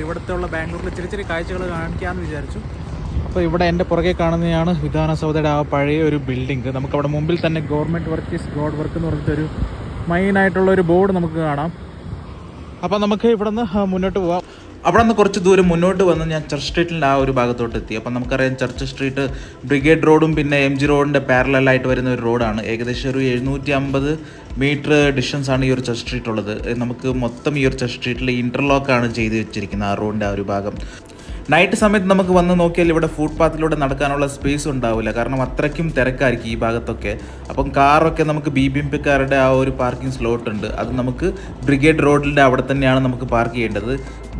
അപ്പോൾ ഇവിടുത്തെ ഉള്ള ബാംഗ്ലൂരിൽ ചെറിയ ചെറിയ കാഴ്ചകൾ കാണിക്കാമെന്ന് വിചാരിച്ചു. അപ്പോൾ ഇവിടെ എന്റെ പുറകെ കാണുന്നതാണ് വിധാനസൗധയുടെ ആ പഴയ ഒരു ബിൽഡിംഗ് നമുക്കവിടെ മുമ്പിൽ തന്നെ government work is God work എന്ന് പറഞ്ഞിട്ടൊരു മെയിനായിട്ടുള്ള ഒരു ബോർഡ് നമുക്ക് കാണാം. അപ്പോൾ നമുക്ക് ഇവിടെ നിന്ന് മുന്നോട്ട് പോവാം. അവിടെ നിന്ന് കുറച്ച് ദൂരം മുന്നോട്ട് വന്ന് ഞാൻ ചർച്ച് സ്ട്രീറ്റിന്റെ ആ ഒരു ഭാഗത്തോട്ട് എത്തി. അപ്പം നമുക്കറിയാം ചർച്ച് സ്ട്രീറ്റ് ബ്രിഗേഡ് റോഡും പിന്നെ എം ജി റോഡിന്റെ പാരലായിട്ട് വരുന്ന ഒരു റോഡാണ് ഏകദേശം ഒരു എഴുന്നൂറ്റി അമ്പത് മീറ്റർ ഡിസ്റ്റൻസ് ആണ് ഈ ഒരു ചർച്ച് സ്ട്രീറ്റ് ഉള്ളത്. നമുക്ക് മൊത്തം ഈ ഒരു ചർച്ച് സ്ട്രീറ്റിൽ ഇന്റർലോക്കാണ് ചെയ്ത് വെച്ചിരിക്കുന്നത് ആ റോഡിന്റെ ആ ഒരു ഭാഗം. നൈറ്റ് സമയത്ത് നമുക്ക് വന്ന് നോക്കിയാൽ ഇവിടെ ഫുട്പാത്തിലൂടെ നടക്കാനുള്ള സ്പേസ് ഉണ്ടാവില്ല. കാരണം അത്രയ്ക്കും തിരക്കായിരിക്കും ഈ ഭാഗത്തൊക്കെ. അപ്പം കാറൊക്കെ നമുക്ക് ബി ബി എം ആ ഒരു പാർക്കിംഗ് സ്ലോട്ട് ഉണ്ട്. അത് നമുക്ക് ബ്രിഗേഡ് റോഡിന്റെ അവിടെ തന്നെയാണ് നമുക്ക് പാർക്ക് ചെയ്യേണ്ടത്.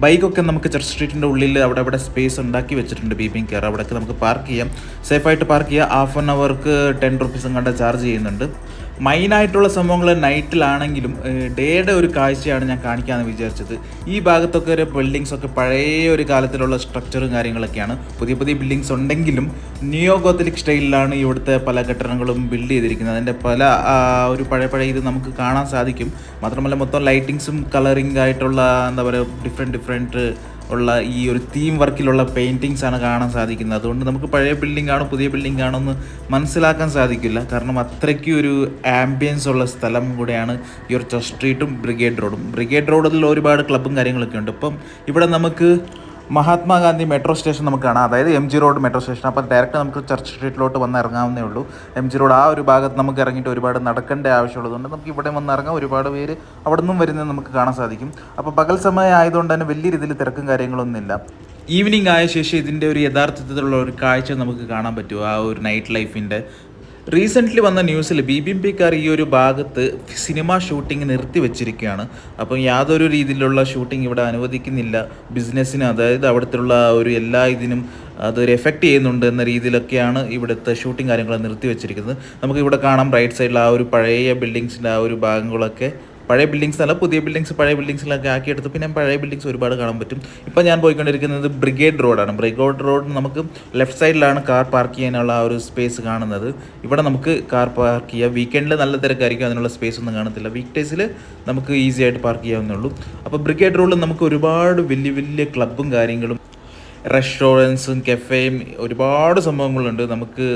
ബൈക്കൊക്കെ നമുക്ക് ചർച്ച് സ്ട്രീറ്റിന്റെ ഉള്ളിൽ അവിടെ അവിടെ സ്പേസ് ഉണ്ടാക്കി വെച്ചിട്ടുണ്ട് ബി ബി കെയർ അവിടെയൊക്കെ നമുക്ക് പാർക്ക് ചെയ്യാം. സേഫായിട്ട് പാർക്ക് ചെയ്യാം. ഹാഫ് ആൻ അവർക്ക് ടെൻ റുപ്പീസും കണ്ട ചാർജ് ചെയ്യുന്നുണ്ട്. മൈനായിട്ടുള്ള സംഭവങ്ങൾ നൈറ്റിലാണെങ്കിലും ഡേയുടെ ഒരു കാഴ്ചയാണ് ഞാൻ കാണിക്കാമെന്ന് വിചാരിച്ചത്. ഈ ഭാഗത്തൊക്കെ ഒരു ബിൽഡിങ്സ് ഒക്കെ പഴയ ഒരു കാലത്തിലുള്ള സ്ട്രക്ചറും കാര്യങ്ങളൊക്കെയാണ്. പുതിയ പുതിയ ബിൽഡിങ്സ് ഉണ്ടെങ്കിലും നിയോ ഗോത്തലിക് സ്റ്റൈലിലാണ് ഇവിടുത്തെ പല കെട്ടിടങ്ങളും ബിൽഡ് ചെയ്തിരിക്കുന്നത്. അതിന്റെ പല ഒരു പഴയ പഴയ ഇത് നമുക്ക് കാണാൻ സാധിക്കും. മാത്രമല്ല മൊത്തം ലൈറ്റിങ്സും കളറിംഗ് ആയിട്ടുള്ള എന്താ പറയുക ഡിഫറെന്റ് ഡിഫറെന്റ് ഉള്ള ഈ ഒരു തീം വർക്കിലുള്ള പെയിന്റിങ്സ് ആണ് കാണാൻ സാധിക്കുന്നത്. അതുകൊണ്ട് നമുക്ക് പഴയ ബിൽഡിംഗ് ആണോ പുതിയ ബിൽഡിംഗ് ആണോ എന്ന് മനസ്സിലാക്കാൻ സാധിക്കില്ല. കാരണം അത്രയ്ക്ക് ഒരു ആംബിയൻസ് ഉള്ള സ്ഥലം കൂടെയാണ് ഈ ഒരു ചർച്ച് സ്ട്രീറ്റും ബ്രിഗേഡ് റോഡും ബ്രിഗേഡ് റോഡിൽ ഒരുപാട് ക്ലബ്ബും കാര്യങ്ങളൊക്കെ ഉണ്ട്. ഇപ്പം ഇവിടെ നമുക്ക് മഹാത്മാഗാന്ധി മെട്രോ സ്റ്റേഷൻ നമുക്ക് കാണാം. അതായത് M G road metro station. അപ്പോൾ ഡയറക്റ്റ് നമുക്ക് ചർച്ച് സ്ട്രീറ്റിലോട്ട് വന്ന് ഇറങ്ങാവുന്നേ ഉള്ളൂ. എം ജി റോഡ് ആ ഒരു ഭാഗത്ത് നമുക്ക് ഇറങ്ങിയിട്ട് ഒരുപാട് നടക്കേണ്ട ആവശ്യമുള്ളതുകൊണ്ട് നമുക്ക് ഇവിടെ വന്ന് ഇറങ്ങാം. ഒരുപാട് പേര് അവിടെ നിന്നും വരുന്നത് നമുക്ക് കാണാൻ സാധിക്കും. അപ്പോൾ പകൽ സമയം ആയതുകൊണ്ട് തന്നെ വലിയ രീതിയിൽ തിരക്കും കാര്യങ്ങളൊന്നുമില്ല ഈവനിങ് ആയ ശേഷം ഇതിന്റെ ഒരു യഥാർത്ഥത്തിലുള്ള ഒരു കാഴ്ച നമുക്ക് കാണാൻ പറ്റുമോ ആ ഒരു നൈറ്റ് ലൈഫിന്റെ റീസെന്റ്ലി വന്ന ന്യൂസിൽ ബി ബി എം പിക്കാർ ഈ ഒരു ഭാഗത്ത് സിനിമ ഷൂട്ടിംഗ് നിർത്തി വെച്ചിരിക്കുകയാണ്. അപ്പം യാതൊരു രീതിയിലുള്ള ഷൂട്ടിംഗ് ഇവിടെ അനുവദിക്കുന്നില്ല. ബിസിനസ്സിന് അതായത് അവിടുത്തെ ഒരു എല്ലാ ഇതിനും അതൊരു എഫക്റ്റ് ചെയ്യുന്നുണ്ട് എന്ന രീതിയിലൊക്കെയാണ് ഇവിടുത്തെ ഷൂട്ടിംഗ് കാര്യങ്ങൾ നിർത്തിവെച്ചിരിക്കുന്നത് നമുക്കിവിടെ കാണാം റൈറ്റ് സൈഡിൽ ആ ഒരു പഴയ ബിൽഡിങ്സിന്റെ ആ ഒരു ഭാഗങ്ങളൊക്കെ പഴയ ബിൽഡിങ്സ് അല്ല പുതിയ ബിൽഡിങ്സ് പഴയ ബിൽഡിങ്സിലൊക്കെ ആക്കിയെടുത്ത് പിന്നെ പഴയ ബിൽഡിങ്സ് ഒരുപാട് കാണാൻ പറ്റും. ഇപ്പോൾ ഞാൻ പോയിക്കൊണ്ടിരിക്കുന്നത് ബ്രിഗേഡ് റോഡാണ് ബ്രിഗേഡ് റോഡ് നമുക്ക് ലെഫ്റ്റ് സൈഡിലാണ് കാർ പാർക്ക് ചെയ്യാനുള്ള ആ ഒരു സ്പേസ് കാണുന്നത്. ഇവിടെ നമുക്ക് കാർ പാർക്ക് ചെയ്യാം. വീക്കെൻഡിൽ നല്ല തിരക്കായിരിക്കും അതിനുള്ള സ്പേസ് ഒന്നും കാണത്തില്ല. വീക്ക് ഡേയ്സിൽ നമുക്ക് ഈസി ആയിട്ട് പാർക്ക് ചെയ്യാവുന്നുള്ളൂ അപ്പോൾ ബ്രിഗേഡ് റോഡിൽ നമുക്ക് ഒരുപാട് വലിയ വലിയ ക്ലബ്ബും കാര്യങ്ങളും റെസ്റ്റോറന്റ്സും കഫേയും ഒരുപാട് സംഭവങ്ങളുണ്ട്. നമുക്ക്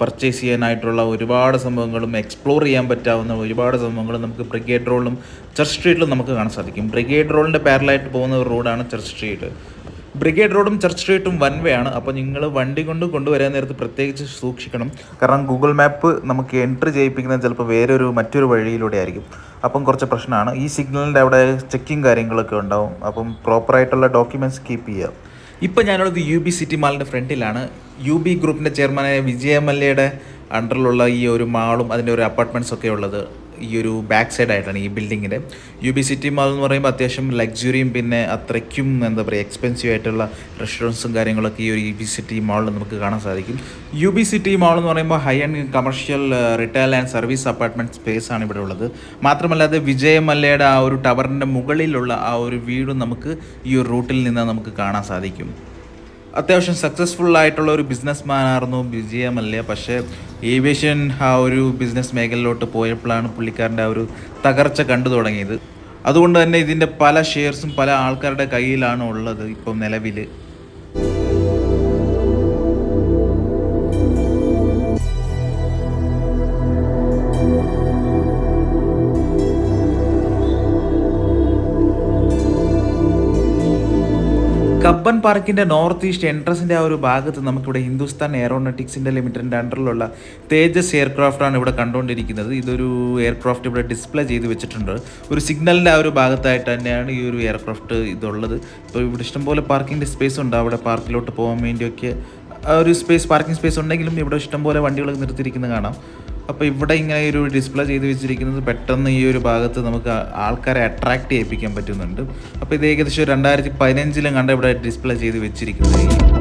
പർച്ചേസ് ചെയ്യാനായിട്ടുള്ള ഒരുപാട് സംഭവങ്ങളും എക്സ്പ്ലോർ ചെയ്യാൻ പറ്റാവുന്ന ഒരുപാട് സംഭവങ്ങളും നമുക്ക് ബ്രിഗേഡ് റോഡിലും ചർച്ച് സ്ട്രീറ്റിലും നമുക്ക് കാണാൻ സാധിക്കും. ബ്രിഗേഡ് റോഡിന്റെ പാരലായിട്ട് പോകുന്ന ഒരു റോഡാണ് ചർച്ച് സ്ട്രീറ്റ് ബ്രിഗേഡ് റോഡും ചർച്ച് സ്ട്രീറ്റും വൺ വേ ആണ്. അപ്പോൾ നിങ്ങൾ വണ്ടി കൊണ്ട് കൊണ്ടുവരാൻ നേരത്ത് പ്രത്യേകിച്ച് സൂക്ഷിക്കണം. കാരണം ഗൂഗിൾ മാപ്പ് നമുക്ക് എൻട്രി ചെയ്യിപ്പിക്കുന്നത് ചിലപ്പോൾ വേറൊരു മറ്റൊരു വഴിയിലൂടെ ആയിരിക്കും. അപ്പം കുറച്ച് പ്രശ്നമാണ്. ഈ സിഗ്നലിന്റെ അവിടെ ചെക്കിങ് കാര്യങ്ങളൊക്കെ ഉണ്ടാവും. അപ്പം പ്രോപ്പറായിട്ടുള്ള ഡോക്യുമെന്റ്സ് കീപ്പ് ചെയ്യുക. ഇപ്പം ഞാനുള്ളത് യു ബി സിറ്റി മാളിന്റെ ഫ്രണ്ടിലാണ്. യു ബി ഗ്രൂപ്പിന്റെ ചെയർമാനായ വിജയ മല്ലയുടെ അണ്ടറിലുള്ള ഈ ഒരു മാളും അതിന്റെ ഒരു അപ്പാർട്ട്മെന്റ്സ് ഒക്കെ ഉള്ളത്. ഈ ഒരു ബാക്ക് സൈഡ് ആയിട്ടാണ് ഈ ബിൽഡിങ്ങിന്റെ യു ബി സിറ്റി മാൾ എന്ന് പറയുമ്പോൾ അത്യാവശ്യം ലക്സുറിയും പിന്നെ അത്രയ്ക്കും എന്താ പറയുക എക്സ്പെൻസീവ് ആയിട്ടുള്ള റെസ്റ്റോറന്റ്സും കാര്യങ്ങളൊക്കെ ഈ ഒരു യു ബി സിറ്റി മാളിൽ നമുക്ക് കാണാൻ സാധിക്കും. യു ബി സിറ്റി മാൾ എന്ന് പറയുമ്പോൾ high and commercial retail and service apartment space ആണ് ഇവിടെ ഉള്ളത്. മാത്രമല്ലാതെ വിജയമല്ലയുടെ ആ ഒരു ടവറിന്റെ മുകളിലുള്ള ആ ഒരു വീടും നമുക്ക് ഈ ഒരു റൂട്ടിൽ നിന്ന് നമുക്ക് കാണാൻ സാധിക്കും. അത്യാവശ്യം സക്സസ്ഫുൾ ആയിട്ടുള്ള ഒരു ബിസിനസ് വിജയ വിജയമല്ല? പക്ഷേ ഏവിയേഷൻ ആ ഒരു ബിസിനസ് മേഖലയിലോട്ട് പോയപ്പോഴാണ് പുള്ളിക്കാരന്റെ ആ ഒരു തകർച്ച കണ്ടു തുടങ്ങിയത്. അതുകൊണ്ട് തന്നെ ഇതിന്റെ പല ഷെയർസും പല ആൾക്കാരുടെ കയ്യിലാണ് ഉള്ളത് ഇപ്പം നിലവിൽ കബ്ബൻ പാർക്കിന്റെ നോർത്ത് ഈസ്റ്റ് എൻട്രൻസിന്റെ ആ ഒരു ഭാഗത്ത് നമുക്കിവിടെ ഹിന്ദുസ്ഥാൻ എയറോനോട്ടിക്സിന്റെ ലിമിറ്റഡിന്റെ അണ്ടറിലുള്ള തേജസ് എയർക്രാഫ്റ്റാണ് ഇവിടെ കണ്ടുകൊണ്ടിരിക്കുന്നത്. ഇതൊരു എയർക്രാഫ്റ്റ് ഇവിടെ ഡിസ്പ്ലേ ചെയ്ത് വെച്ചിട്ടുണ്ട്. ഒരു സിഗ്നലിന്റെ ആ ഒരു ഭാഗത്തായിട്ട് തന്നെയാണ് ഈ ഒരു എയർക്രാഫ്റ്റ് ഇതുള്ളത്. ഇപ്പോൾ ഇവിടെ ഇഷ്ടംപോലെ പാർക്കിന്റെ സ്പേസ് ഉണ്ട്. അവിടെ പാർക്കിലോട്ട് പോകാൻ വേണ്ടിയൊക്കെ ഒരു സ്പേസ് പാർക്കിംഗ് സ്പേസ് ഉണ്ടെങ്കിലും ഇവിടെ ഇഷ്ടംപോലെ വണ്ടികൾ നിർത്തിയിരിക്കുന്നത് കാണാം. അപ്പോൾ ഇവിടെ ഇങ്ങനെ ഒരു ഡിസ്പ്ലേ ചെയ്ത് വെച്ചിരിക്കുന്നത് പെട്ടെന്ന് ഈ ഒരു ഭാഗത്ത് നമുക്ക് ആൾക്കാരെ അട്രാക്റ്റ് ചെയ്യിപ്പിക്കാൻ പറ്റുന്നുണ്ട്. അപ്പോൾ ഇത് ഏകദേശം രണ്ടായിരത്തി പതിനഞ്ചിലും കണ്ട ഇവിടെ ഡിസ്പ്ലേ ചെയ്ത് വെച്ചിരിക്കുന്നത്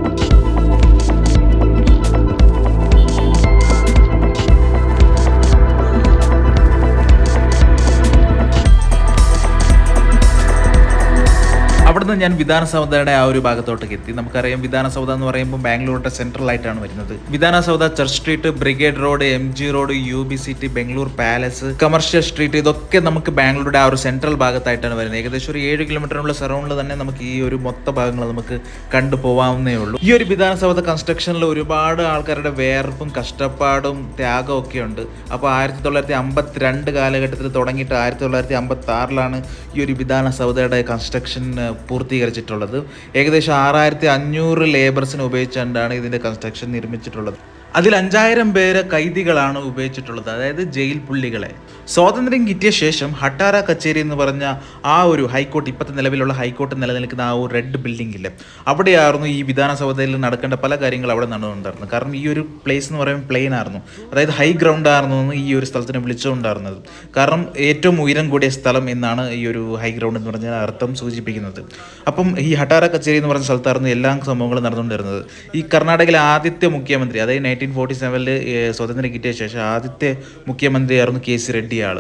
ഈ ഞാൻ ഞാൻ വിധാനസൗധയുടെ ആ ഒരു ഭാഗത്തോട്ടേക്ക് എത്തി. നമുക്കറിയാം വിധാനസൗധ എന്ന് പറയുമ്പോൾ ബാംഗ്ലൂരിന്റെ സെൻട്രൽ ആയിട്ടാണ് വരുന്നത്. Vidhana Soudha Church Street Brigade Road M G Road U B City Bangalore palace commercial street ഇതൊക്കെ നമുക്ക് ബാംഗ്ലൂരുടെ ആ ഒരു സെൻട്രൽ ഭാഗത്തായിട്ടാണ് വരുന്നത്. ഏകദേശം ഒരു ഏഴ് കിലോമീറ്ററിനുള്ള സറൗണ്ടിൽ തന്നെ നമുക്ക് ഈ ഒരു മൊത്ത ഭാഗങ്ങൾ നമുക്ക് കണ്ടു പോവാവുന്നേ ഉള്ളൂ. ഈ ഒരു വിധാനസൗധ കൺസ്ട്രക്ഷനിൽ ഒരുപാട് ആൾക്കാരുടെ വേർപ്പും കഷ്ടപ്പാടും ത്യാഗവും ഒക്കെ ഉണ്ട് അപ്പോൾ ആയിരത്തി തൊള്ളായിരത്തി അമ്പത്തിരണ്ട് കാലഘട്ടത്തിൽ തുടങ്ങിയിട്ട് ആയിരത്തി തൊള്ളായിരത്തി അമ്പത്തി ആറിലാണ് ഈ ഒരു വിധാനസൗധയുടെ കൺസ്ട്രക്ഷൻ ഏഹ്, പൂർത്തീകരിച്ചിട്ടുള്ളത്. ഏകദേശം ആറായിരത്തി അഞ്ഞൂറ് ലേബേഴ്സിനെ ഉപയോഗിച്ചുകൊണ്ടാണ് ഇതിന്റെ കൺസ്ട്രക്ഷൻ നിർമ്മിച്ചിട്ടുള്ളത്. അതിൽ അഞ്ചായിരം പേര് കൈദികളാണ് ഉപയോഗിച്ചിട്ടുള്ളത്. അതായത് ജയിൽ പുള്ളികളെ. സ്വാതന്ത്ര്യം കിട്ടിയ ശേഷം ഹട്ടാര കച്ചേരി എന്ന് പറഞ്ഞ ആ ഒരു ഹൈക്കോർട്ട് ഇപ്പോഴത്തെ നിലവിലുള്ള ഹൈക്കോർട്ട് നിലനിൽക്കുന്ന ആ ഒരു റെഡ് ബിൽഡിംഗിൽ അവിടെയായിരുന്നു ഈ വിധാനസഭയിൽ നടക്കേണ്ട പല കാര്യങ്ങളും അവിടെ നടന്നുകൊണ്ടായിരുന്നു കാരണം ഈ ഒരു പ്ലേസ് എന്ന് പറയുമ്പോൾ പ്ലെയിൻ ആയിരുന്നു. അതായത് ഹൈ ഗ്രൗണ്ട് ആയിരുന്നു എന്ന് ഈ ഒരു സ്ഥലത്തിനെ വിളിച്ചുകൊണ്ടായിരുന്നത് കാരണം ഏറ്റവും ഉയരം കൂടിയ സ്ഥലം എന്നാണ് ഈ ഒരു ഹൈ ഗ്രൗണ്ട് എന്ന് പറഞ്ഞ അർത്ഥം സൂചിപ്പിക്കുന്നത്. അപ്പം ഈ ഹട്ടാര കച്ചേരി എന്ന് പറഞ്ഞ സ്ഥലത്തായിരുന്നു എല്ലാ സംഭവങ്ങളും നടന്നുകൊണ്ടിരുന്നത്. ഈ കർണാടകയിലെ ആദ്യത്തെ മുഖ്യമന്ത്രി അതായത് നയന്റീൻ ഫോർട്ടി സെവനിൽ സ്വാതന്ത്ര്യം കിട്ടിയ ശേഷം ആദ്യത്തെ മുഖ്യമന്ത്രിയായിരുന്നു കെ സി റെഡ്ഡി ആൾ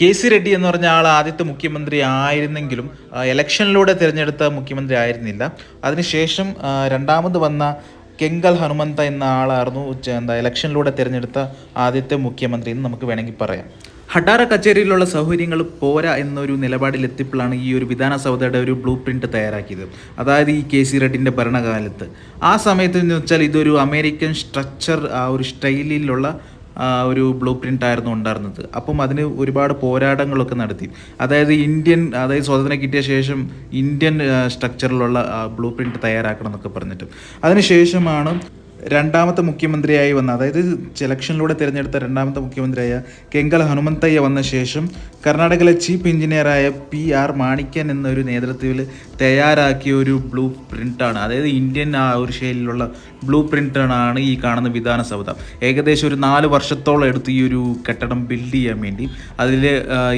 കെ സി റെഡ്ഡി എന്ന് പറഞ്ഞ ആൾ ആദ്യത്തെ മുഖ്യമന്ത്രി ആയിരുന്നെങ്കിലും ഇലക്ഷനിലൂടെ തിരഞ്ഞെടുത്ത മുഖ്യമന്ത്രി ആയിരുന്നില്ല. അതിനുശേഷം രണ്ടാമത് വന്ന കെങ്കൽ ഹനുമന്ത എന്ന ആളായിരുന്നു എന്താ ഇലക്ഷനിലൂടെ തിരഞ്ഞെടുത്ത ആദ്യത്തെ മുഖ്യമന്ത്രി എന്ന് നമുക്ക് വേണമെങ്കിൽ പറയാം. ഹഡാര കച്ചേരിയിലുള്ള സൗകര്യങ്ങൾ പോരാ എന്നൊരു നിലപാടിലെത്തിയപ്പോഴാണ് ഈ ഒരു വിധാനസൗധയുടെ ഒരു ബ്ലൂ പ്രിന്റ് തയ്യാറാക്കിയത്. അതായത് ഈ കെ സി റെഡ്ഡിന്റെ ഭരണകാലത്ത്. ആ സമയത്ത് എന്ന് വെച്ചാൽ ഇതൊരു അമേരിക്കൻ സ്ട്രക്ചർ ആ ഒരു സ്റ്റൈലിലുള്ള ഒരു ബ്ലൂ പ്രിന്റ് ആയിരുന്നു ഉണ്ടായിരുന്നത്. അപ്പം അതിന് ഒരുപാട് പോരാട്ടങ്ങളൊക്കെ നടത്തി. അതായത് ഇന്ത്യൻ അതായത് സ്വാതന്ത്ര്യം കിട്ടിയ ശേഷം ഇന്ത്യൻ സ്ട്രക്ചറിലുള്ള ബ്ലൂ പ്രിന്റ് തയ്യാറാക്കണം എന്നൊക്കെ പറഞ്ഞിട്ട്. അതിനുശേഷമാണ് രണ്ടാമത്തെ മുഖ്യമന്ത്രിയായി വന്ന അതായത് ഇലക്ഷനിലൂടെ തിരഞ്ഞെടുത്ത രണ്ടാമത്തെ മുഖ്യമന്ത്രിയായ കെങ്കൽ ഹനുമന്തയ്യ വന്ന ശേഷം കർണാടകയിലെ ചീഫ് എഞ്ചിനീയറായ പി ആർ മാണിക്യൻ എന്നൊരു നേതൃത്വത്തിൽ തയ്യാറാക്കിയ ഒരു ബ്ലൂ പ്രിന്റാണ് അതായത് ഇന്ത്യൻ ആ ഒരു ശൈലിയിലുള്ള ബ്ലൂ പ്രിന്റാണ് ഈ കാണുന്ന വിധാനസൗധ. ഏകദേശം ഒരു നാല് വർഷത്തോളം എടുത്ത് ഈ ഒരു കെട്ടിടം ബിൽഡ് ചെയ്യാൻ വേണ്ടി അതിൽ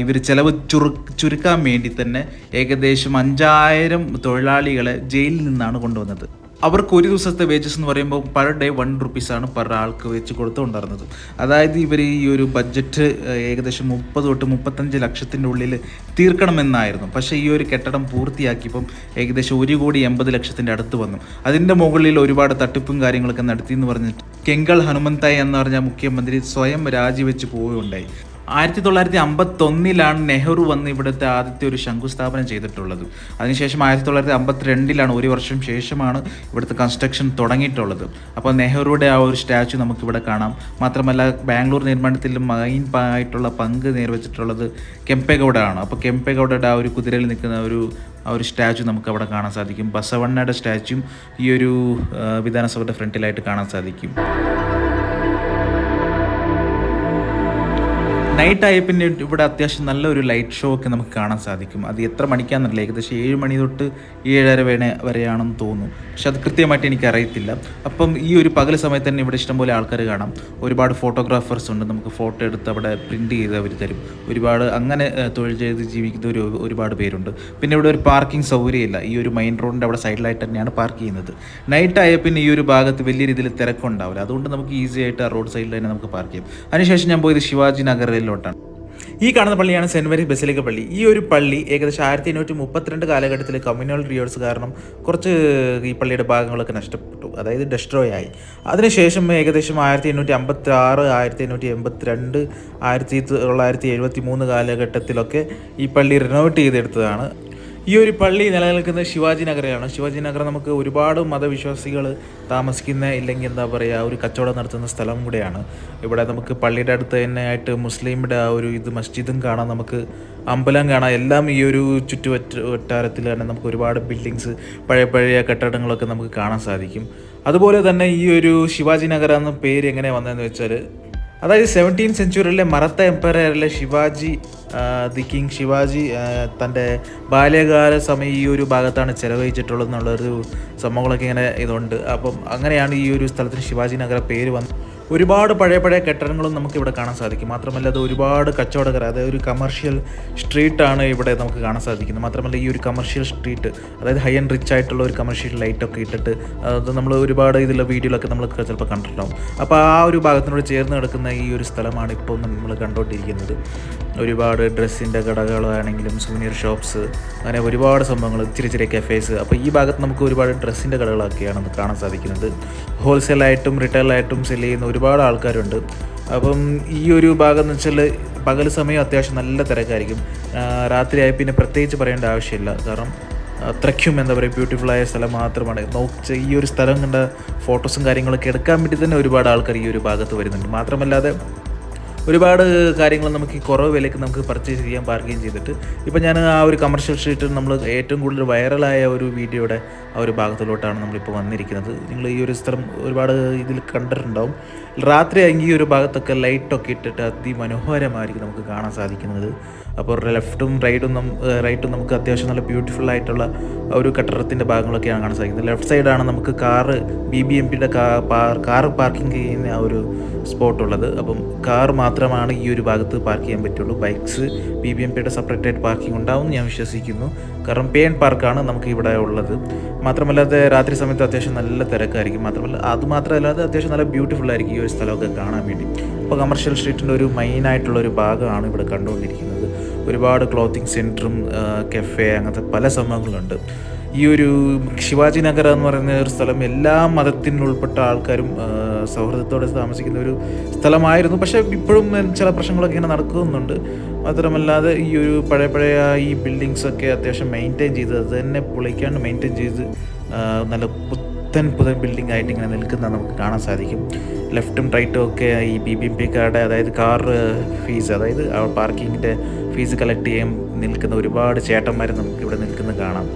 ഇവർ ചിലവ് ചുരു ചുരുക്കാൻ വേണ്ടി തന്നെ ഏകദേശം അഞ്ചായിരം തൊഴിലാളികളെ ജയിലിൽ നിന്നാണ് കൊണ്ടുവന്നത്. അവർക്ക് ഒരു ദിവസത്തെ വേജസ് എന്ന് പറയുമ്പോൾ പെർ ഡേ വൺ റുപ്പീസാണ് പെർ ആൾക്ക് വെച്ച് കൊടുത്തുകൊണ്ടിരുന്നത് അതായത് ഇവർ ഈ ഒരു ബഡ്ജറ്റ് ഏകദേശം മുപ്പത് തൊട്ട് മുപ്പത്തഞ്ച് ലക്ഷത്തിന്റെ ഉള്ളിൽ തീർക്കണമെന്നായിരുന്നു. പക്ഷേ ഈ ഒരു കെട്ടിടം പൂർത്തിയാക്കിയപ്പം ഏകദേശം ഒരു കോടി എൺപത് ലക്ഷത്തിന്റെ അടുത്ത് വന്നു. അതിന്റെ മുകളിൽ ഒരുപാട് തട്ടിപ്പും കാര്യങ്ങളൊക്കെ നടത്തി എന്ന് പറഞ്ഞിട്ട് കെങ്കൾ ഹനുമന്തായി എന്ന് പറഞ്ഞ മുഖ്യമന്ത്രി സ്വയം രാജിവെച്ച് പോവുകയുണ്ടായി. ആയിരത്തി തൊള്ളായിരത്തി അമ്പത്തൊന്നിലാണ് നെഹ്റു വന്ന് ഇവിടുത്തെ ആദ്യത്തെ ഒരു ശംഖുസ്ഥാപനം ചെയ്തിട്ടുള്ളത്. അതിനുശേഷം ആയിരത്തി തൊള്ളായിരത്തി അമ്പത്തിരണ്ടിലാണ് ഒരു വർഷം ശേഷമാണ് ഇവിടുത്തെ കൺസ്ട്രക്ഷൻ തുടങ്ങിയിട്ടുള്ളത്. അപ്പോൾ നെഹ്റുയുടെ ആ ഒരു സ്റ്റാച്ചു നമുക്കിവിടെ കാണാം. മാത്രമല്ല ബാംഗ്ലൂർ നിർമ്മാണത്തിൽ മെയിൻ ആയിട്ടുള്ള പങ്ക് നിർവഹിച്ചിട്ടുള്ളത് കെമ്പെഗൗഡാണ്. അപ്പോൾ കെമ്പേഗൗഡയുടെ ആ ഒരു കുതിരയിൽ നിൽക്കുന്ന ഒരു ആ ഒരു സ്റ്റാച്ചു നമുക്ക് അവിടെ കാണാൻ സാധിക്കും. ബസവണ്ണയുടെ സ്റ്റാച്ചും ഈ ഒരു വിധാനസഭയുടെ ഫ്രണ്ടിലായിട്ട് കാണാൻ സാധിക്കും. നൈറ്റ് ആയ പിന്നെ ഇവിടെ അത്യാവശ്യം നല്ലൊരു ലൈറ്റ് ഷോ ഒക്കെ നമുക്ക് കാണാൻ സാധിക്കും. അത് എത്ര മണിക്കാണെന്നറിയില്ല ഏകദേശം ഏഴ് മണി തൊട്ട് ഏഴര വരെ വരെയാണെന്ന് തോന്നുന്നു. പക്ഷെ അത് കൃത്യമായിട്ട് എനിക്ക് അറിയത്തില്ല അപ്പം ഈ ഒരു പകൽ സമയത്ത് തന്നെ ഇവിടെ ഇഷ്ടംപോലെ ആൾക്കാർ കാണാം. ഒരുപാട് ഫോട്ടോഗ്രാഫേഴ്സ് ഉണ്ട്. നമുക്ക് ഫോട്ടോ എടുത്ത് അവിടെ പ്രിന്റ് ചെയ്ത് അവർ തരും. ഒരുപാട് അങ്ങനെ തൊഴിൽ ചെയ്ത് ജീവിക്കുന്ന ഒരു ഒരുപാട് പേരുണ്ട്. പിന്നെ ഇവിടെ ഒരു പാർക്കിംഗ് സൗകര്യമില്ല. ഈ ഒരു മെയിൻ റോഡിന്റെ അവിടെ സൈഡിലായിട്ട് തന്നെയാണ് പാർക്ക് ചെയ്യുന്നത്. നൈറ്റ് ആയ പിന്നെ ഈ ഒരു ഭാഗത്ത് വലിയ രീതിയിൽ തിരക്കുണ്ടാവില്ല. അതുകൊണ്ട് നമുക്ക് ഈസി ആയിട്ട് ആ റോഡ് സൈഡിൽ തന്നെ നമുക്ക് പാർക്ക് ചെയ്യാം. അതിനുശേഷം ഞാൻ പോയത് ശിവാജി നഗറിലോട്ടാണ് ഈ കാണുന്ന പള്ളിയാണ് സെന്റ് മേരീസ് ബസിലിക്ക പള്ളി. ഈ ഒരു പള്ളി ഏകദേശം ആയിരത്തി എണ്ണൂറ്റി മുപ്പത്തിരണ്ട് കാലഘട്ടത്തിൽ കമ്മ്യൂണൽ റിയോഡ്സ് കാരണം കുറച്ച് ഈ പള്ളിയുടെ ഭാഗങ്ങളൊക്കെ നഷ്ടപ്പെട്ടു. അതായത് ഡെസ്ട്രോയ് ആയി. അതിനുശേഷം ഏകദേശം ആയിരത്തി എണ്ണൂറ്റി അമ്പത്തി ആറ് ആയിരത്തി എണ്ണൂറ്റി എൺപത്തിരണ്ട് ആയിരത്തി തൊള്ളായിരത്തി എഴുപത്തി മൂന്ന് കാലഘട്ടത്തിലൊക്കെ ഈ പള്ളി റിനോവേറ്റ് ചെയ്തെടുത്തതാണ് ഈ ഒരു പള്ളി നിലനിൽക്കുന്നത് ശിവാജി നഗറിലാണ്. ശിവാജി നഗർ നമുക്ക് ഒരുപാട് മതവിശ്വാസികൾ താമസിക്കുന്ന ഇല്ലെങ്കിൽ എന്താ പറയുക ഒരു കച്ചവടം നടത്തുന്ന സ്ഥലം കൂടെയാണ്. ഇവിടെ നമുക്ക് പള്ളിയുടെ അടുത്ത് തന്നെ ആയിട്ട് മുസ്ലിമിന്റെ ആ ഒരു ഇത് മസ്ജിദും കാണാം നമുക്ക് അമ്പലം കാണാം. എല്ലാം ഈ ഒരു ചുറ്റുവറ്റ വട്ടാരത്തിൽ തന്നെ നമുക്ക് ഒരുപാട് ബിൽഡിങ്സ് പഴയ പഴയ കെട്ടിടങ്ങളൊക്കെ നമുക്ക് കാണാൻ സാധിക്കും. അതുപോലെ തന്നെ ഈ ഒരു ശിവാജി നഗർ എന്ന പേര് എങ്ങനെ വന്നതെന്ന് വെച്ചാൽ അതായത് സെവന്റീൻ സെഞ്ചുറിയിലെ മറത്ത എംപയറിലെ ശിവാജി ദി കിങ് ശിവാജി തന്റെ ബാല്യകാല സമയം ഈ ഒരു ഭാഗത്താണ് ചെലവഴിച്ചിട്ടുള്ളത് എന്നുള്ളൊരു സംഭവങ്ങളൊക്കെ ഇങ്ങനെ ഇതുണ്ട്. അപ്പം അങ്ങനെയാണ് ഈ ഒരു സ്ഥലത്തിന് ശിവാജി നഗര പേര് വന്നത്. ഒരുപാട് പഴയ പഴയ കെട്ടിടങ്ങളും നമുക്ക് ഇവിടെ കാണാൻ സാധിക്കും. മാത്രമല്ല അത് ഒരുപാട് കച്ചവടക്കാർ അതായത് ഒരു കമർഷ്യൽ സ്ട്രീറ്റാണ് ഇവിടെ നമുക്ക് കാണാൻ സാധിക്കുന്നത്. മാത്രമല്ല ഈ ഒരു കമർഷ്യൽ സ്ട്രീറ്റ് അതായത് ഹൈ ആൻഡ് റിച്ച് ആയിട്ടുള്ള ഒരു കമർഷ്യൽ ലൈറ്റൊക്കെ ഇട്ടിട്ട് അത് നമ്മൾ ഒരുപാട് ഇതിലുള്ള വീഡിയോയിലൊക്കെ നമ്മൾ ചിലപ്പോൾ കണ്ടിട്ടുണ്ടാവും. അപ്പോൾ ആ ഒരു ഭാഗത്തിനോട് ചേർന്ന് കിടക്കുന്ന ഈ ഒരു സ്ഥലമാണ് ഇപ്പോൾ നമ്മൾ കണ്ടുകൊണ്ടിരിക്കുന്നത് ഒരുപാട് ഡ്രസ്സിന്റെ കടകളാണെങ്കിലും സൂനിയർ ഷോപ്സ് അങ്ങനെ ഒരുപാട് സംഭവങ്ങൾ ചെറിയ ചെറിയ കഫേസ് അപ്പോൾ ഈ ഭാഗത്ത് നമുക്ക് ഒരുപാട് ഡ്രസ്സിന്റെ കടകളൊക്കെയാണ് കാണാൻ സാധിക്കുന്നത്. ഹോൾസെയിലായിട്ടും റിറ്റെയിലായിട്ടും സെൽ ചെയ്യുന്ന ഒരുപാട് ആൾക്കാരുണ്ട്. അപ്പം ഈ ഒരു ഭാഗം എന്ന് വെച്ചാൽ പകൽ സമയം അത്യാവശ്യം നല്ല തിരക്കായിരിക്കും. രാത്രിയായി പിന്നെ പ്രത്യേകിച്ച് പറയേണ്ട ആവശ്യമില്ല. കാരണം അത്രയ്ക്കും എന്താ പറയുക ബ്യൂട്ടിഫുള്ളായ സ്ഥലം മാത്രമാണ്. നോക്കിച്ച ഈ ഒരു സ്ഥലം കണ്ട ഫോട്ടോസും കാര്യങ്ങളൊക്കെ എടുക്കാൻ വേണ്ടി തന്നെ ഒരുപാട് ആൾക്കാർ ഈ ഒരു ഭാഗത്ത് വരുന്നുണ്ട്. മാത്രമല്ലാതെ ഒരുപാട് കാര്യങ്ങൾ നമുക്ക് ഈ കുറവ് വിലയ്ക്ക് നമുക്ക് പർച്ചേസ് ചെയ്യാൻ പാർക്കുകയും ചെയ്തിട്ട് ഇപ്പോൾ ഞാൻ ആ ഒരു കമർഷ്യൽ ഷീറ്റ് നമ്മൾ ഏറ്റവും കൂടുതൽ വൈറലായ ഒരു വീഡിയോയുടെ ആ ഒരു ഭാഗത്തിലോട്ടാണ് നമ്മളിപ്പോൾ വന്നിരിക്കുന്നത്. നിങ്ങൾ ഈ ഒരു സ്ഥലം ഒരുപാട് ഇതിൽ കണ്ടിട്ടുണ്ടാവും. രാത്രി ഈ ഒരു ഭാഗത്തൊക്കെ ലൈറ്റൊക്കെ ഇട്ടിട്ട് അതിമനോഹരമായിരിക്കും നമുക്ക് കാണാൻ സാധിക്കുന്നത്. അപ്പോൾ ലെഫ്റ്റും റൈറ്റും റൈറ്റും നമുക്ക് അത്യാവശ്യം നല്ല ബ്യൂട്ടിഫുൾ ആയിട്ടുള്ള ഒരു കെട്ടിടത്തിന്റെ ഭാഗങ്ങളൊക്കെയാണ് കാണാൻ സാധിക്കുന്നത് ലെഫ്റ്റ് സൈഡാണ് നമുക്ക് കാറ് ബി ബി എം പിയുടെ കാർ പാർക്കിംഗ് ചെയ്യുന്ന ആ ഒരു സ്പോട്ട് ഉള്ളത് അപ്പം കാർ മാത്രമാണ് ഈ ഒരു ഭാഗത്ത് പാർക്ക് ചെയ്യാൻ പറ്റുള്ളൂ. ബൈക്സ് ബി ബി എം പിയുടെ സെപ്പറേറ്റ് ആയിട്ട് പാർക്കിംഗ് ഉണ്ടാവും ഞാൻ വിശ്വസിക്കുന്നു. കാരണം പേ പാർക്കാണ് നമുക്ക് ഇവിടെ ഉള്ളത്. മാത്രമല്ലാതെ രാത്രി സമയത്ത് അത്യാവശ്യം നല്ല തിരക്കായിരിക്കും. മാത്രമല്ല അത് മാത്രമല്ലാതെ അത്യാവശ്യം നല്ല ബ്യൂട്ടിഫുൾ ആയിരിക്കും ഈ ഒരു സ്ഥലമൊക്കെ കാണാൻ വേണ്ടി. അപ്പോൾ കമർഷ്യൽ സ്ട്രീറ്റിന്റെ ഒരു മെയിൻ ആയിട്ടുള്ള ഒരു ഭാഗമാണ് ഇവിടെ കണ്ടുകൊണ്ടിരിക്കുന്നത്. ഒരുപാട് ക്ലോത്തിങ് സെന്ററും കഫേ അങ്ങനത്തെ പല സംഭവങ്ങളുണ്ട്. ഈ ഒരു ശിവാജി നഗർ എന്ന് പറയുന്ന ഒരു സ്ഥലം എല്ലാ മതത്തിനും ഉൾപ്പെട്ട ആൾക്കാരും സൗഹൃദത്തോടെ താമസിക്കുന്ന ഒരു സ്ഥലമായിരുന്നു. പക്ഷേ ഇപ്പോഴും ചില പ്രശ്നങ്ങളൊക്കെ ഇങ്ങനെ നടക്കുന്നുണ്ട്. മാത്രമല്ലാതെ ഈ ഒരു പഴയ പഴയ ഈ ബിൽഡിങ്സ് ഒക്കെ അത്യാവശ്യം മെയിന്റെയിൻ ചെയ്ത് അത് തന്നെ പൊളിക്കാണ്ട് മെയിന്റെയിൻ ചെയ്ത് നല്ല പുത്തൻ പുതൻ ബിൽഡിംഗ് ആയിട്ട് ഇങ്ങനെ നിൽക്കുന്ന നമുക്ക് കാണാൻ സാധിക്കും. ലെഫ്റ്റും റൈറ്റും ഒക്കെ ഈ ബി ബി എം പി കാരുടെ അതായത് കാർ ഫീസ് അതായത് പാർക്കിങ്ങിന്റെ ഫീസ് കളക്ട് ചെയ്യാൻ നിൽക്കുന്ന ഒരുപാട് ചേട്ടന്മാർ നമുക്ക് ഇവിടെ നിൽക്കുന്നത് കാണാം.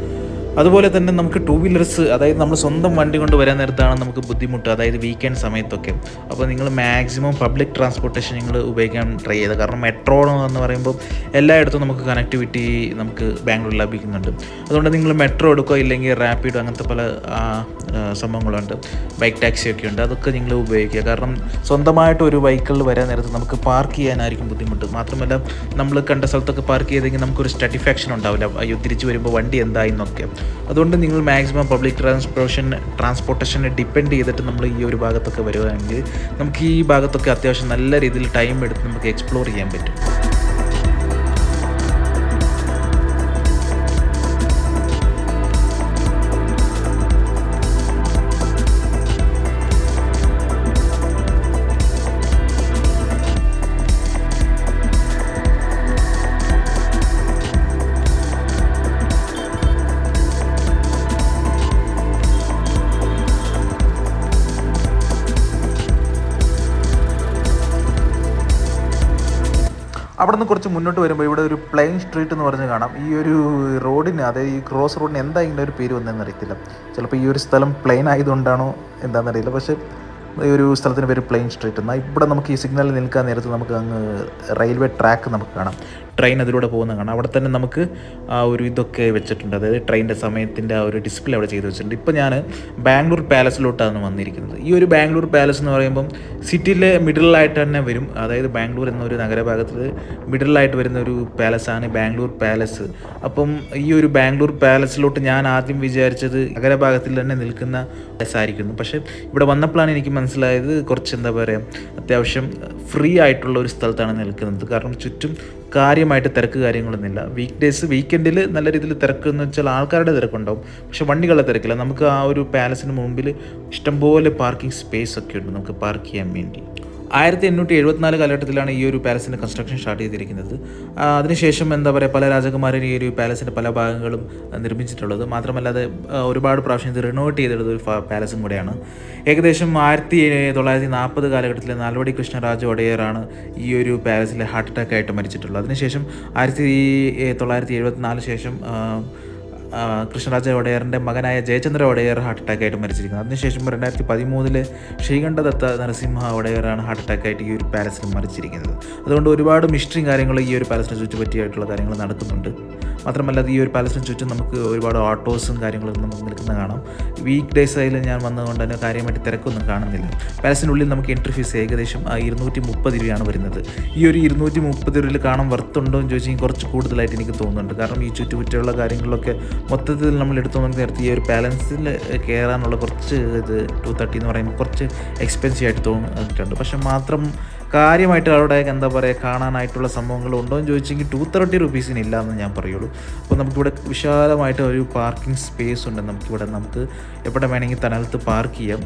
അതുപോലെ തന്നെ നമുക്ക് ടൂ വീലേഴ്സ് അതായത് നമ്മൾ സ്വന്തം വണ്ടി കൊണ്ട് വരാൻ നേരത്താണ് നമുക്ക് ബുദ്ധിമുട്ട് അതായത് വീക്കെൻഡ് സമയത്തൊക്കെ. അപ്പോൾ നിങ്ങൾ മാക്സിമം പബ്ലിക് ട്രാൻസ്പോർട്ടേഷൻ നിങ്ങൾ ഉപയോഗിക്കാൻ ട്രൈ ചെയ്ത് കാരണം മെട്രോ എന്ന് പറയുമ്പോൾ എല്ലായിടത്തും നമുക്ക് കണക്ടിവിറ്റി നമുക്ക് ബാംഗ്ലൂരിൽ ലഭിക്കുന്നുണ്ട്. അതുകൊണ്ട് നിങ്ങൾ മെട്രോ എടുക്കുക ഇല്ലെങ്കിൽ റാപ്പിഡ് അങ്ങനത്തെ പല സംഭവങ്ങളുണ്ട്. ബൈക്ക് ടാക്സി ഒക്കെ ഉണ്ട്. അതൊക്കെ നിങ്ങൾ ഉപയോഗിക്കുക. കാരണം സ്വന്തമായിട്ട് ഒരു വെഹിക്കിളിൽ വരാൻ നേരത്ത് നമുക്ക് പാർക്ക് ചെയ്യാനായിരിക്കും ബുദ്ധിമുട്ട്. മാത്രമല്ല നമ്മൾ കണ്ട സ്ഥലത്തൊക്കെ പാർക്ക് ചെയ്തെങ്കിൽ നമുക്കൊരു സ്റ്റാറ്റിഫാക്ഷൻ ഉണ്ടാവില്ല. അയ്യോ തിരിച്ച് വരുമ്പോൾ വണ്ടി എന്തായി അതുകൊണ്ട് നിങ്ങൾ മാക്സിമം പബ്ലിക് ട്രാൻസ്പോർട്ടേഷൻ ട്രാൻസ്പോർട്ടേഷനെ ഡിപ്പെൻഡ് ചെയ്തിട്ട് നമ്മൾ ഈ ഒരു ഭാഗത്തൊക്കെ വരുവാണെങ്കിൽ നമുക്ക് ഈ ഭാഗത്തൊക്കെ അത്യാവശ്യം നല്ല രീതിയിൽ ടൈം എടുത്ത് നമുക്ക് എക്സ്പ്ലോർ ചെയ്യാൻ പറ്റും. അവിടെ നിന്ന് കുറച്ച് മുന്നോട്ട് വരുമ്പോൾ ഇവിടെ ഒരു പ്ലെയിൻ സ്ട്രീറ്റ് എന്ന് പറഞ്ഞ് കാണാം. ഈ ഒരു റോഡിന് അതായത് ഈ ക്രോസ് റോഡിന് എന്താ ഇതിന്റെ ഒരു പേര് വന്നതെന്ന് അറിയത്തില്ല. ചിലപ്പോൾ ഈ ഒരു സ്ഥലം പ്ലെയിൻ ആയതുകൊണ്ടാണോ എന്താണെന്നറിയില്ല പക്ഷേ ഈ ഒരു സ്ഥലത്തിന് പേര് പ്ലെയിൻ സ്ട്രീറ്റ് എന്നാൽ ഇവിടെ നമുക്ക് ഈ സിഗ്നലിൽ നിൽക്കാൻ നേരത്ത് നമുക്ക് അങ്ങ് റെയിൽവേ ട്രാക്ക് നമുക്ക് കാണാം. ട്രെയിൻ അതിലൂടെ പോകുന്ന കാണാം. അവിടെ തന്നെ നമുക്ക് ആ ഒരു ഇതൊക്കെ വെച്ചിട്ടുണ്ട്. അതായത് ട്രെയിനിന്റെ സമയത്തിന്റെ ആ ഒരു ഡിസ്പ്ലേ അവിടെ ചെയ്ത് വെച്ചിട്ടുണ്ട്. ഇപ്പോൾ ഞാൻ ബാംഗ്ലൂർ പാലസിലോട്ടാണ് വന്നിരിക്കുന്നത്. ഈ ഒരു ബാംഗ്ലൂർ പാലസ് എന്ന് പറയുമ്പം സിറ്റിയിലെ മിഡിലായിട്ട് തന്നെ വരും. അതായത് ബാംഗ്ലൂർ എന്നൊരു നഗരഭാഗത്തിൽ മിഡിലായിട്ട് വരുന്ന ഒരു പാലസാണ് ബാംഗ്ലൂർ പാലസ് അപ്പം ഈ ഒരു ബാംഗ്ലൂർ പാലസിലോട്ട് ഞാൻ ആദ്യം വിചാരിച്ചത് നഗരഭാഗത്തിൽ തന്നെ നിൽക്കുന്ന പാലസായിരിക്കുന്നു പക്ഷേ ഇവിടെ വന്നപ്പോഴാണ് എനിക്ക് മനസ്സിലായത് കുറച്ച് എന്താ പറയുക അത്യാവശ്യം ഫ്രീ ആയിട്ടുള്ള ഒരു സ്ഥലത്താണ് നിൽക്കുന്നത്. കാരണം ചുറ്റും കാര്യമായിട്ട് തിരക്ക് കാര്യങ്ങളൊന്നുമില്ല. വീക്ക് ഡേയ്സ് വീക്കെൻഡിൽ നല്ല രീതിയിൽ തിരക്ക് എന്ന് വെച്ചാൽ ആൾക്കാരുടെ തിരക്കുണ്ടാവും. പക്ഷേ വണ്ടികളുടെ തിരക്കില്ല. നമുക്ക് ആ ഒരു പാലസിന് മുമ്പിൽ ഇഷ്ടംപോലെ പാർക്കിംഗ് സ്പേസ് ഒക്കെ ഉണ്ട്. നമുക്ക് പാർക്ക് ചെയ്യാൻ വേണ്ടി. ആയിരത്തി എണ്ണൂറ്റി എഴുപത്തിനാല് കാലഘട്ടത്തിലാണ് ഈ ഒരു പാലസിന്റെ കൺസ്ട്രക്ഷൻ സ്റ്റാർട്ട് ചെയ്തിരിക്കുന്നത്. അതിനുശേഷം എന്താ പറയുക പല രാജകുമാരൻ ഈ ഒരു പാലസിന്റെ പല ഭാഗങ്ങളും നിർമ്മിച്ചിട്ടുള്ളത്. മാത്രമല്ലാതെ ഒരുപാട് പ്രാവശ്യം ഇത് റിനോവേറ്റ് ചെയ്തിട്ടുള്ള ഒരു പാലസും കൂടെയാണ്. ഏകദേശം ആയിരത്തി തൊള്ളായിരത്തി നാൽപ്പത് കാലഘട്ടത്തിൽ നാൽവടി കൃഷ്ണരാജ ഒടയറാണ് ഈ ഒരു പാലസിലെ ഹാർട്ട് അറ്റാക്ക് ആയിട്ട് മരിച്ചിട്ടുള്ളത്. അതിനുശേഷം ആയിരത്തി തൊള്ളായിരത്തി എഴുപത്തിനാല് ശേഷം കൃഷ്ണരാജ ഒടയറിന്റെ മകനായ ജയചന്ദ്ര ഒടയർ ഹാർട്ട് അറ്റാക്ക് ആയിട്ട് മരിച്ചിരിക്കുന്നത് അതിനുശേഷം രണ്ടായിരത്തി പതിമൂന്നിൽ ശ്രീകണ്ഠദത്ത നരസിംഹ ഒടയറാണ് ഹാർട്ട് അറ്റാക്ക് ആയിട്ട് ഈ ഒരു പാലസിൽ മരിച്ചിരിക്കുന്നത്. അതുകൊണ്ട് ഒരുപാട് മിസ്റ്ററിയും കാര്യങ്ങളും ഈ ഒരു പാലസിനെ ചുറ്റുപറ്റിയായിട്ടുള്ള കാര്യങ്ങൾ നടക്കുന്നുണ്ട്. മാത്രമല്ല ഈ ഒരു പാലസിന് ചുറ്റും നമുക്ക് ഒരുപാട് ഓട്ടോസും കാര്യങ്ങളൊക്കെ നമുക്ക് നിൽക്കുന്ന കാണാം. വീക്ക് ഡേയ്സ് ആയാലും ഞാൻ വന്നതുകൊണ്ട് തന്നെ കാര്യമായിട്ട് തിരക്കൊന്നും കാണുന്നില്ല. പാലസിനുള്ളിൽ നമുക്ക് എൻട്രി ഫീസ് ഏകദേശം ഇരുന്നൂറ്റി മുപ്പത് രൂപയാണ് വരുന്നത്. ഈ ഒരു ഇരുന്നൂറ്റി മുപ്പത് രൂപയിൽ കാണാൻ വർത്തുണ്ടോ എന്ന് ചോദിച്ചാൽ കുറച്ച് കൂടുതലായിട്ട് എനിക്ക് തോന്നുന്നുണ്ട്. കാരണം ഈ ചുറ്റുപറ്റുള്ള കാര്യങ്ങളിലൊക്കെ മൊത്തത്തിൽ നമ്മൾ എടുത്തു നോക്കി നേരത്തെ ഈ ഒരു പാലൻസിൽ കയറാനുള്ള കുറച്ച് ഇത് ടു തേർട്ടി എന്ന് പറയുമ്പോൾ കുറച്ച് എക്സ്പെൻസീവ് ആയിട്ട് തോന്നിയിട്ടുണ്ട്. പക്ഷെ മാത്രം കാര്യമായിട്ട് അവിടെ എന്താ പറയുക കാണാനായിട്ടുള്ള സംഭവങ്ങൾ ഉണ്ടോ എന്ന് ചോദിച്ചെങ്കിൽ ടു തേർട്ടി റുപ്പീസിന് ഇല്ല എന്ന് ഞാൻ പറയുള്ളൂ. അപ്പോൾ നമുക്കിവിടെ വിശാലമായിട്ട് ഒരു പാർക്കിംഗ് സ്പേസ് ഉണ്ട്. നമുക്കിവിടെ നമുക്ക് എവിടെ വേണമെങ്കിൽ തനകത്ത് പാർക്ക് ചെയ്യാം.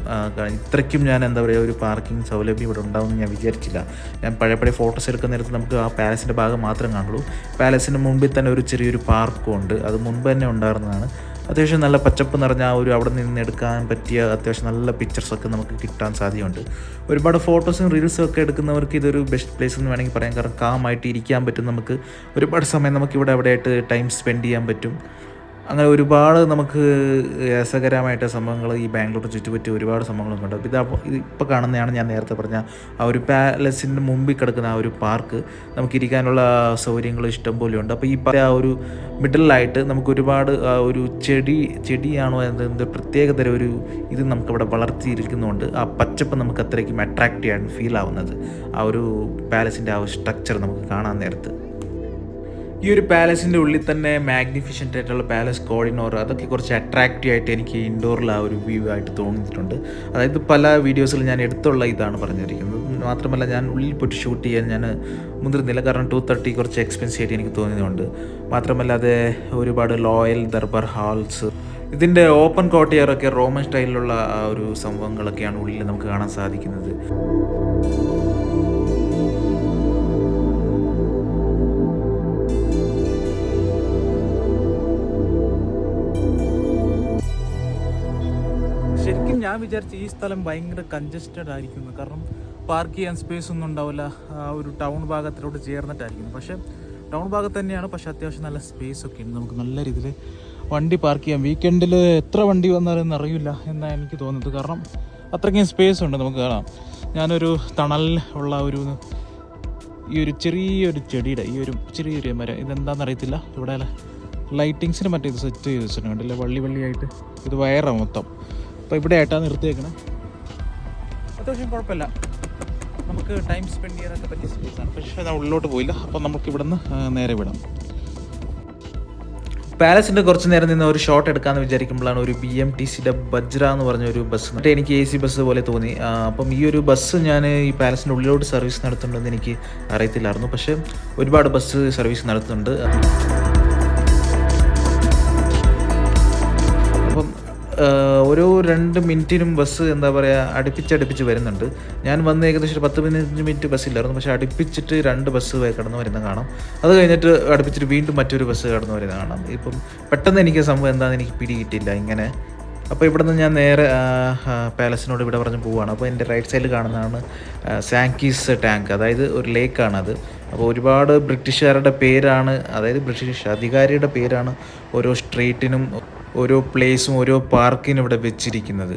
ഇത്രയ്ക്കും ഞാൻ എന്താ പറയുക ഒരു പാർക്കിംഗ് സൗലഭ്യം ഇവിടെ ഉണ്ടാവുമെന്ന് ഞാൻ വിചാരിച്ചില്ല. ഞാൻ പഴയ പഴയ ഫോട്ടോസ് എടുക്കുന്ന നേരത്ത് നമുക്ക് ആ പാലസിന്റെ ഭാഗം മാത്രം കാണുള്ളൂ. പാലസിന് മുമ്പിൽ തന്നെ ഒരു ചെറിയൊരു പാർക്കും ഉണ്ട്. അത് മുൻപ് തന്നെ ഉണ്ടായിരുന്നതാണ്. അത്യാവശ്യം നല്ല പച്ചപ്പ് നിറഞ്ഞ ആ ഒരു അവിടെ നിന്ന് എടുക്കാൻ പറ്റിയ അത്യാവശ്യം നല്ല പിക്ചർസൊക്കെ നമുക്ക് കിട്ടാൻ സാധ്യതയുണ്ട്. ഒരുപാട് ഫോട്ടോസും റീൽസും ഒക്കെ എടുക്കുന്നവർക്ക് ഇതൊരു ബെസ്റ്റ് പ്ലേസ് എന്ന് വേണമെങ്കിൽ പറയാം. കാരണം കാമായിട്ട് ഇരിക്കാൻ പറ്റും നമുക്ക്. ഒരുപാട് സമയം നമുക്ക് ഇവിടെ അവിടെ ആയിട്ട് ടൈം സ്പെൻഡ് ചെയ്യാൻ പറ്റും. അങ്ങനെ ഒരുപാട് നമുക്ക് രസകരമായിട്ട് സംഭവങ്ങൾ ഈ ബാംഗ്ലൂർ ചുറ്റുപറ്റി ഒരുപാട് സംഭവങ്ങളൊക്കെ ഉണ്ട്. അപ്പോൾ ഇത് ഇപ്പോൾ കാണുന്നതാണ് ഞാൻ നേരത്തെ പറഞ്ഞ ആ ഒരു പാലസിന്റെ മുമ്പിൽ കിടക്കുന്ന ആ ഒരു പാർക്ക്. നമുക്ക് ഇരിക്കാനുള്ള സൗകര്യങ്ങൾ ഇഷ്ടം പോലെ ഉണ്ട്. അപ്പോൾ ഈ ആ ഒരു മിഡിലായിട്ട് നമുക്ക് ഒരുപാട് ഒരു ചെടി ചെടിയാണോ എന്ത് പ്രത്യേകതര ഒരു ഇത് നമുക്കവിടെ വളർത്തിയിരിക്കുന്നതുകൊണ്ട് ആ പച്ചപ്പ് നമുക്ക് അത്രയ്ക്കും അട്രാക്റ്റീവ് ചെയ്യാൻ ഫീൽ ആവുന്നത് ആ ഒരു പാലസിന്റെ ആ ഒരു സ്ട്രക്ചർ നമുക്ക് കാണാൻ നേരത്ത്. ഈ ഒരു പാലസിന്റെ ഉള്ളിൽ തന്നെ മാഗ്നിഫിഷ്യന്റ് ആയിട്ടുള്ള പാലസ് കോഡിനോർ അതൊക്കെ കുറച്ച് അട്രാക്റ്റീവ് ആയിട്ട് എനിക്ക് ഇൻഡോറിൽ ആ ഒരു വ്യൂ ആയിട്ട് തോന്നിയിട്ടുണ്ട്. അതായത് പല വീഡിയോസിൽ ഞാൻ എടുത്തുള്ള ഇതാണ് പറഞ്ഞിരിക്കുന്നത്. മാത്രമല്ല ഞാൻ ഉള്ളിൽ പോയിട്ട് ഷൂട്ട് ചെയ്യാൻ ഞാൻ മുതിർന്നില്ല. കാരണം ടു തേർട്ടി കുറച്ച് എക്സ്പെൻസീവ് ആയിട്ട് എനിക്ക് തോന്നിയതുകൊണ്ട്. മാത്രമല്ല അത് ഒരുപാട് ലോയൽ ദർബാർ ഹാൾസ് ഇതിന്റെ ഓപ്പൺ കോട്ടയറൊക്കെ റോമൻ സ്റ്റൈലിലുള്ള ആ ഒരു സംഭവങ്ങളൊക്കെയാണ് ഉള്ളിൽ നമുക്ക് കാണാൻ സാധിക്കുന്നത്. വിചാരിച്ച ഈ സ്ഥലം ഭയങ്കര കൺജസ്റ്റഡ് ആയിരിക്കുന്നു. കാരണം പാർക്ക് ചെയ്യാൻ സ്പേസ് ഒന്നും ഉണ്ടാവില്ല. ഒരു ടൗൺ ഭാഗത്തിലോട്ട് ചേർന്നിട്ടായിരിക്കും പക്ഷേ ടൗൺ ഭാഗത്ത് തന്നെയാണ്. പക്ഷേ അത്യാവശ്യം നല്ല സ്പേസ് ഒക്കെ ഉണ്ട്. നമുക്ക് നല്ല രീതിയിൽ വണ്ടി പാർക്ക് ചെയ്യാം. വീക്കെൻഡിൽ എത്ര വണ്ടി വന്നാലും അറിയില്ല എന്നാണ് എനിക്ക് തോന്നുന്നത്. കാരണം അത്രയ്ക്കും സ്പേസ് ഉണ്ട്. നമുക്ക് കാണാം. ഞാനൊരു തണൽ ഉള്ള ഒരു ഈ ഒരു ചെറിയൊരു ചെടിയുടെ ഈ ഒരു ചെറിയൊരു മരം ഇതെന്താണെന്ന് അറിയത്തില്ല. ഇവിടെ ലൈറ്റിങ്സിന് മറ്റേ ഇത് സെറ്റ് ചെയ്ത് വെച്ചിട്ടുണ്ട്. കണ്ടില്ല? വള്ളി വള്ളിയായിട്ട് ഇത് വയറാണ് മൊത്തം. അപ്പോൾ ഇവിടെ ആയിട്ടാണ് നിർത്തിയേക്കണേ. അത്യാവശ്യം കുഴപ്പമില്ല. നമുക്ക് ടൈം സ്പെൻഡ് ചെയ്യാനൊക്കെ പറ്റിയ സ്പേസാണ് പക്ഷേ ഞാൻ ഉള്ളിലോട്ട് പോയില്ല. അപ്പം നമുക്ക് ഇവിടുന്ന് നേരെ വിടാം. പാലസിന്റെ കുറച്ച് നേരം നിന്ന് ഒരു ഷോട്ട് എടുക്കാമെന്ന് വിചാരിക്കുമ്പോഴാണ് ഒരു ബി എം ടി സിയുടെ ബജ്ര എന്ന് പറഞ്ഞ ഒരു ബസ് എന്നിട്ട് എനിക്ക് എ സി ബസ് പോലെ തോന്നി. അപ്പം ഈ ഒരു ബസ് ഞാൻ ഈ പാലസിന്റെ ഉള്ളിലോട്ട് സർവീസ് നടത്തുന്നുണ്ടെന്ന് എനിക്ക് അറിയത്തില്ലായിരുന്നു. പക്ഷേ ഒരുപാട് ബസ് സർവീസ് നടത്തുന്നുണ്ട്. ഓരോ രണ്ട് മിനിറ്റിനും ബസ് എന്താ പറയുക അടുപ്പിച്ചടുപ്പിച്ച് വരുന്നുണ്ട്. ഞാൻ വന്ന് ഏകദേശം ഒരു പത്ത് പതിനഞ്ച് മിനിറ്റ് ബസ്സില്ലായിരുന്നു പക്ഷേ അടുപ്പിച്ചിട്ട് രണ്ട് ബസ് കടന്നു വരുന്ന കാണാം. അത് കഴിഞ്ഞിട്ട് അടുപ്പിച്ചിട്ട് വീണ്ടും മറ്റൊരു ബസ് കടന്നു വരുന്ന കാണാം. ഇപ്പം പെട്ടെന്ന് എനിക്ക് സംഭവം എന്താണെന്ന് എനിക്ക് പിടികിട്ടില്ല ഇങ്ങനെ. അപ്പോൾ ഇവിടെ നിന്ന് ഞാൻ നേരെ പാലസിനോട് ഇവിടെ പറഞ്ഞ് പോവുകയാണ് അപ്പോൾ എന്റെ റൈറ്റ് സൈഡിൽ കാണുന്നതാണ് സാങ്കീസ് ടാങ്ക്. അതായത് ഒരു ലേക്കാണത്. അപ്പോൾ ഒരുപാട് ബ്രിട്ടീഷുകാരുടെ പേരാണ് അതായത് ബ്രിട്ടീഷ് അധികാരിയുടെ പേരാണ് ഓരോ സ്ട്രീറ്റിനും ഓരോ പ്ലേസും ഓരോ പാർക്കിനും ഇവിടെ വെച്ചിരിക്കുന്നത്.